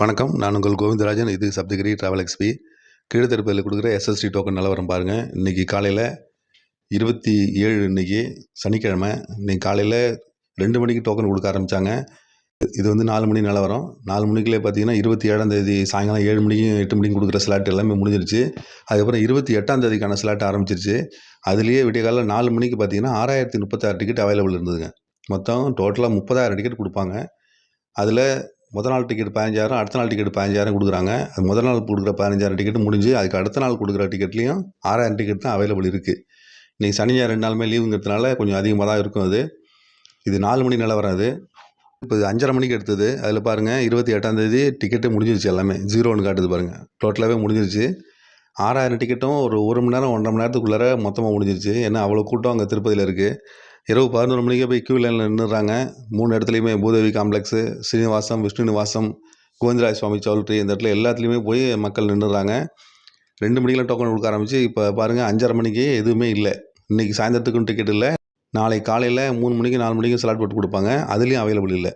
வணக்கம். நான் உங்கள் கோவிந்தராஜன். இது சப்தகிரி ட்ராவல் எக்ஸ்பி கீழ்த்திருப்பதில் கொடுக்குற எஸ்எஸ்டி டோக்கன் நிலவரம் பாருங்கள் இன்றைக்கி காலையில் இருபத்தி ஏழு இன்றைக்கி சனிக்கிழமை. இன்றைக்கி காலையில் ரெண்டு மணிக்கு டோக்கன் கொடுக்க ஆரம்பித்தாங்க இது வந்து நாலு மணி நிலவரம். நாலு மணிக்குள்ளே பார்த்தீங்கன்னா இருபத்தி ஏழாம் தேதி சாயங்காலம் ஏழு மணிக்கும் எட்டு மணிக்கும் கொடுக்குற ஸ்லாட் எல்லாமே முடிஞ்சிருச்சு. அதுக்கப்புறம் இருபத்தி எட்டாம் தேதிக்கான ஸ்லாட் ஆரம்பிச்சிருச்சு. அதுலேயே விடிய காலையில் நாலு மணிக்கு பார்த்தீங்கன்னா ஆறாயிரத்தி முப்பத்தாறு டிக்கெட் அவைலபிள் இருந்ததுங்க. மொத்தம் டோட்டலாக முப்பதாயிரம் டிக்கெட் கொடுப்பாங்க. அதில் முதல் நாள் டிக்கெட் பதினஞ்சாயிரம் அடுத்த நாள் டிக்கெட் பதினஞ்சாயிரம் கொடுக்குறாங்க. அது முத நாள் கொடுக்குற பதினஞ்சாயிரம் டிக்கெட் முடிஞ்சு அதுக்கு அடுத்த நாள் கொடுக்குற டிக்கெட்லேயும் ஆறாயிரம் டிக்கெட் தான் அவைலபிள் இருக்குது இன்றைக்கி சனி ஞாயிறு ரெண்டு நாளுமே லீவுங்கிறதுனால கொஞ்சம் அதிகமாக தான் இருக்கும் அது. இது நாலு மணி நிலவரம் அது. இப்போ இது அஞ்சரை மணிக்கு எடுத்தது. அதில் பாருங்கள் இருபத்தி எட்டாந்தேதி டிக்கெட்டு முடிஞ்சிருச்சு எல்லாமே. ஜீரோன்னு காட்டுது பாருங்கள் டோட்டலாகவே முடிஞ்சிருச்சு. ஆறாயிரம் டிக்கெட்டும் ஒரு ஒரு மணி நேரம் ஒன்றரை மணி நேரத்துக்குள்ளார மொத்தமாக முடிஞ்சிருச்சு. ஏன்னா அவ்வளோ கூட்டம் அங்கே திருப்பதியில் இருக்குது இரவு பதினொரு மணிக்கே போய் க்யூ லைனில் நின்றுறாங்க மூணு இடத்துலையுமே பூதேவி காம்ப்ளெக்ஸு ஸ்ரீனிவாசம் விஷ்ணு நிவாசம் கோவிந்தராஜ சுவாமி சவுல்ட்ரி இந்த இடத்துல எல்லாத்துலேயுமே போய் மக்கள் நின்றுறாங்க ரெண்டு மணிக்கெலாம் டோக்கன் கொடுக்க ஆரம்பித்து இப்போ பாருங்கள் அஞ்சரை மணிக்கு எதுவுமே இல்லை. இன்றைக்கி சாயந்தரத்துக்கும் டிக்கெட் இல்லை. நாளை காலையில் மூணு மணிக்கு நாலு மணிக்கு ஸ்லாட் போட்டு கொடுப்பாங்க. அதுலேயும் அவைலபிள் இல்லை.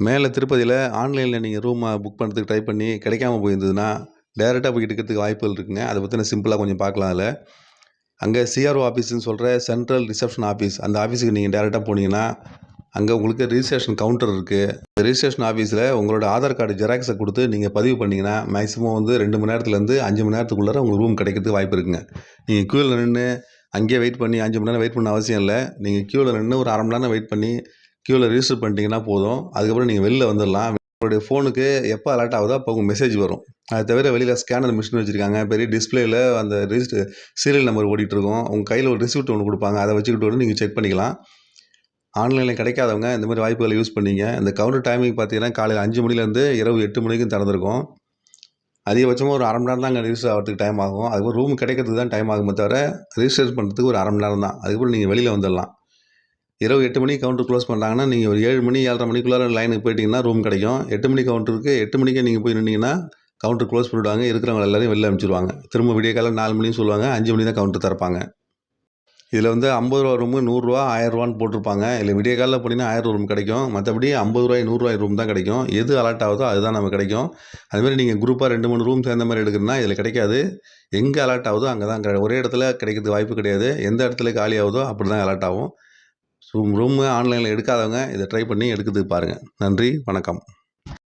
மேலே திருப்பதியில் ஆன்லைனில் நீங்கள் ரூமை புக் பண்ணுறதுக்கு ட்ரை பண்ணி கிடைக்காம போயிருந்ததுன்னா டேரெக்டாக போய் எடுக்கிறதுக்கு வாய்ப்புகள் இருக்குங்க. அதை பற்றின சிம்பிளாக கொஞ்சம் பார்க்கலாம் அதில். அங்கே சிஆர்ஓ ஆஃபீஸ்னு சொல்கிற சென்ட்ரல் ரிசப்ஷன் ஆஃபீஸ் அந்த ஆஃபீஸுக்கு நீங்கள் டேரெக்டாக போனீங்கன்னா அங்கே உங்களுக்கு ரிஜிஸ்ட்ரேஷன் கவுண்டர் இருக்குது ரிஜிஸ்ட்ரேஷன் ஆஃபீஸில் உங்களோட ஆதார் கார்டு ஜெராக்ஸை கொடுத்து நீங்கள் பதிவு பண்ணிங்கன்னா மேக்ஸிமம் வந்து ரெண்டு மணி நேரத்துலேருந்து அஞ்சு மணி நேரத்துக்குள்ளார உங்களுக்கு ரூம் கிடைக்கிறதுக்கு வாய்ப்பு இருக்குங்க. நீங்கள் க்யூவில் நின்று அங்கேயே வெயிட் பண்ணி அஞ்சு மணி நேரம் வெயிட் பண்ண அவசியம் இல்லை. நீங்கள் க்யூவில் நின்று ஒரு அரை மணி நேரம் வெயிட் பண்ணி க்யூவில் ரிஜிஸ்டர் பண்ணிட்டீங்கன்னா போதும். அதுக்கப்புறம் நீங்கள் வெளில வந்துடலாம். உங்களுடைய ஃபோனுக்கு எப்போ அலர்ட் ஆகுதோ அப்போ உங்கள் மெசேஜ் வரும். அது தவிர வெளியில் ஸ்கேனர் மிஷின் வச்சுருக்காங்க. பெரிய டிஸ்பிளேயில் அந்த ரிஜிஸ்டர் சீரியல் நம்பர் ஓடிட்டுருக்கோம் உங்கள் கையில் ஒரு ரிசிப்ட் ஒன்று கொடுப்பாங்க. அதை வச்சுக்கிட்டு வந்து நீங்கள் செக் பண்ணிக்கலாம். ஆன்லைனில் கிடைக்காதவங்க இந்த மாதிரி வாய்ப்புகளை யூஸ் பண்ணிங்க. இந்த கவுண்டர் டைமிங் பார்த்தீங்கன்னா காலையில் அஞ்சு மணிலேருந்து இரவு எட்டு மணிக்கும் திறந்துருக்கும். அதிகபட்சமாக ஒரு அரை மணி நேரம் தான் அங்கே ரிஜிஸ்டர் ஆகிறதுக்கு டைம் ஆகும். அதுக்கப்புறம் ரூம் கிடைக்கிறதுக்கு தான் டைம் ஆகுமே தவிர ரிஜிஸ்டர் பண்ணுறதுக்கு ஒரு அரை மணி நேரம் தான். அதுக்கப்புறம் நீங்கள் வெளியில் வந்துடலாம். இரவு எட்டு மணிக்கு கவுண்டர் க்ளோஸ் பண்ணுறாங்கன்னா நீங்கள் ஒரு ஏழு மணி ஏழரை மணிக்குள்ளார லைனுக்கு போயிட்டீங்கன்னா ரூம் கிடைக்கும். எட்டு மணி கவுண்டருக்கு எட்டு மணிக்கே நீங்கள் போய் நின்னீங்கன்னா கவுண்டர் க்ளோஸ் பண்ணிவிடுவாங்க இருக்கிறவங்க எல்லாரையும் வெளில அனுப்பிச்சிடுவாங்க திரும்ப விடிய காலம் நாலு மணின்னு சொல்லுவாங்க. அஞ்சு மணி தான் கவுண்டர் திறப்பாங்க. இதில் வந்து ஐம்பது ரூபா ரூமு நூறுரூவா ஆயிரரூவான்னு போட்டிருப்பாங்க. இல்லை விடிய காலில் போனீங்கன்னா ஆயிரம் ரூம் கிடைக்கும். மற்றபடி ஐம்பது ரூபாய் நூறுரூவாய் ரூம் தான் கிடைக்கும். எது அலாட் ஆகுதோ அதுதான் நமக்கு கிடைக்கும். அதுமாதிரி நீங்கள் குரூப்பாக ரெண்டு மூணு ரூம் சேர்ந்த மாதிரி எடுக்கணும்னா இதில் கிடைக்காது. எங்கே அலாட் ஆகுதோ அங்கே தான் கிடை- ஒரே இடத்துல கிடைக்கிறதுக்கு வாய்ப்பு கிடையாது. எந்த இடத்துல காலி ஆகுதோ அப்படி தான் அலாட் ஆகும். ரூம் ரூமு ஆன்லைனில் எடுக்காதவங்க இதை ட்ரை பண்ணி எடுக்கிறதுக்கு பாருங்கள் நன்றி வணக்கம்.